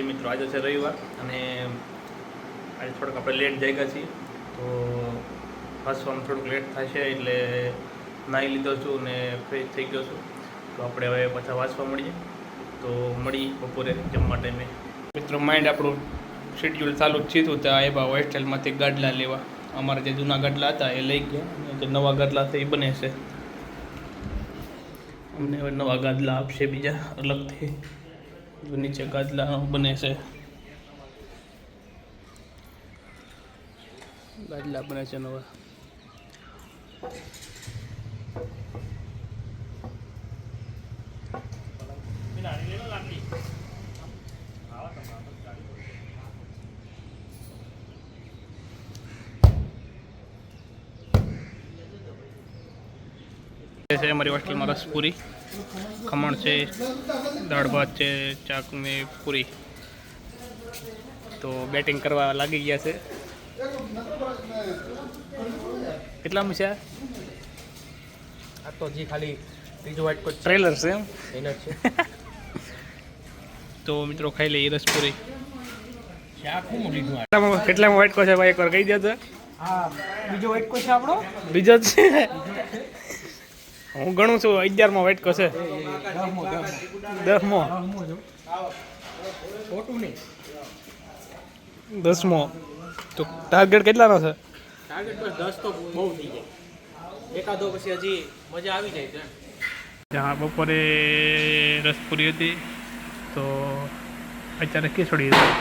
માતાજી મિત્રો આજે છે રવિવાર અને આજે થોડુંક આપણે લેટ જઈ ગયા છીએ. તો હસવામાં થોડુંક લેટ થશે એટલે નાહી લીધો છું ને ફ્રેશ થઈ ગયો છું. તો આપણે હવે પાછા વાંચવા મળીએ. તો મળી બપોરે જમવા ટાઈમે મિત્રો માઇન્ડ આપણું શેડ્યુલ ચાલુ જ થયું ત્યાં આવ્યા હોસ્ટેલમાંથી ગાડલા લેવા. અમારા જે જૂના ગાડલા હતા એ લઈ ગયા. અને જે નવા ગાડલા હતા એ બને છે. અમને હવે નવા ગાદલા આપશે બીજા અલગથી. નીચે ગાદલા બને છે. ગાદલા બને છે નવા. છે અમારી હોસ્ટેલમાં રસપુરી ખમણ છે દાળ ભાત છે ચાક ને પૂરી. તો બેટિંગ કરવા લાગી ગયા છે. કેટલામાં છે આ? તો જી ખાલી ત્રીજો વાઇટ કોઈ ટ્રેલર છે એમ? એનો છે. તો મિત્રો ખાઈ લઈએ રસપુરી. કેટલામાં કેટલામાં વાટકો છે ભાઈ? એકવાર કહી દે હા બીજો વાઇટ કોઈ છે આપણો? બીજો છે. હું ગણું છું અગિયારમો વાટકો છે. દસમો. દસમો. તો ટાર્ગેટ કેટલાનો છે? ટાર્ગેટ બસ દસ તો બહુ થઈ જાય. એકાદો પછી હજી મજા આવી જાય છે. જ્યાં બપોરે રસપુરી હતી તો અત્યારે ખીચડી હતી.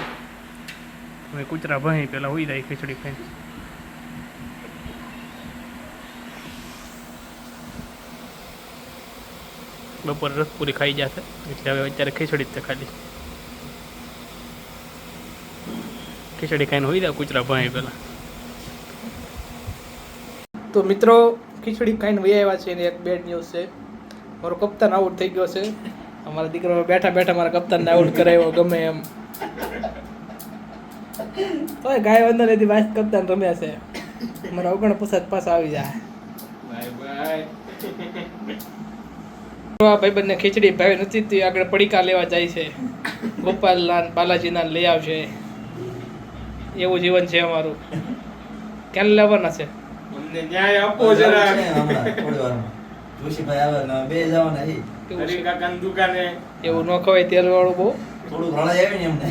હવે કૂતરા ભાઈ પહેલાં હોઈ જાય ખીચડી ખાઈને. બપોરે રસપુરી ખાઈ જશે. એટલે હવે અત્યારે ખીચડી જ છે ખાલી. ખીચડી ખાઈને હોઈ જાય કૂતરા ભાઈ પહેલાં. તો મિત્રો ખીચડી ખાઈને વહી આવ્યા છે એની એક બેડ ન્યૂઝ છે. મારો કપ્તાન આઉટ થઈ ગયો છે. અમારા દીકરો બેઠા બેઠા મારા કપ્તાનને આઉટ કરાવ્યો ગમે એમ. તોય ગાય વંદન લીધી વાઇસ કપ્તાન રમ્યા છે. મારા ઓગણ પછાત પાછા આવી જાય. Bye bye. ભાઈબંધને ખીચડી ભાવે નથી તે આગળ પડીકા લેવા જાય છે. ગોપાલના ને બાલાજીના લઈ આવશે. એવું જીવન છે અમારું. ક્યાં લેવાના છે? અમને ન્યાય આપો જોશીભાઈ આવે ને બે જવાના છે. એવું કાકાની દુકાને. એવું ન ખવાય તેલ વાળું બહુ. થોડું રળાઈ આવે ને એમને.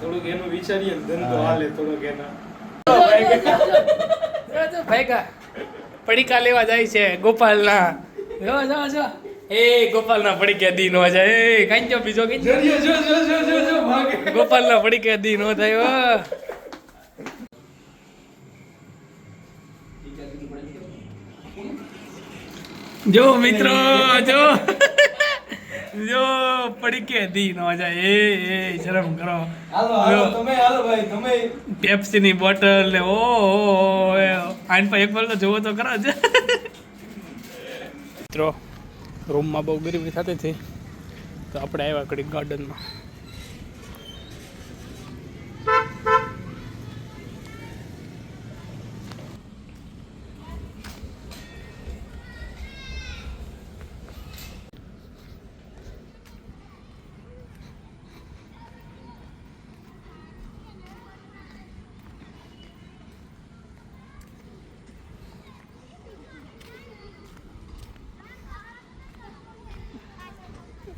થોડુંક એનું વિચારીએ ધંધો. હાલે થોડોક એના. ભાઈકા પડીકા લેવા જાય છે ગોપાલના. જો જો જો. એ ગોપાલના પડીકા દી નો જાય. એ કાંઈ જો બીજો કઈ? જો જો જો જો જો જો ગોપાલ ના પડી પડીકા દી નો થાય જો મિત્રો જો. જો પડીકે દી નો જાય. એ એ શરમ કરો. હાલો હાલો તમે હાલો ભાઈ તમે. પેપ્સી ની બોટલ ને ઓ આઈન પર એક વાર તો જોવો તો ખરા જ. મિત્રો રૂમમાં બહુ ગરીબી થતી હતી તો આપણે આવ્યા કડી ગાર્ડનમાં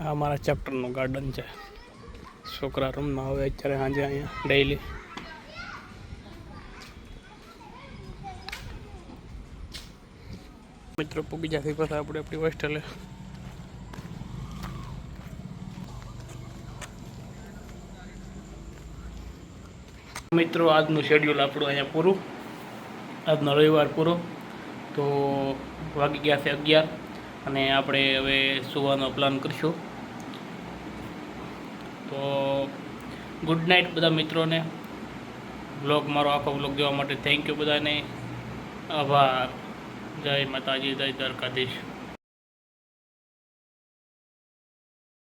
આ મારા ચેપ્ટરનું ગાર્ડન છે. છોકરા રૂમમાં આવે અત્યારે સાંજે અહીંયા ડેઈલી મિત્રો પૂગી જશે પછી આપણે આપણી હોસ્ટેલે મિત્રો, આજનું શેડ્યુલ આપણું અહીંયા પૂરું. આજનો રવિવાર પૂરો. તો વાગી ગયા છે અગિયાર અને આપણે હવે સુવાનો પ્લાન કરીશું. તો ગુડ નાઇટ બધા મિત્રોને. બ્લોગ મારો આખો બ્લોગ જોવા માટે થેન્ક યુ બધાને. આભાર. જય માતાજી, જય દ્વારકાધીશ.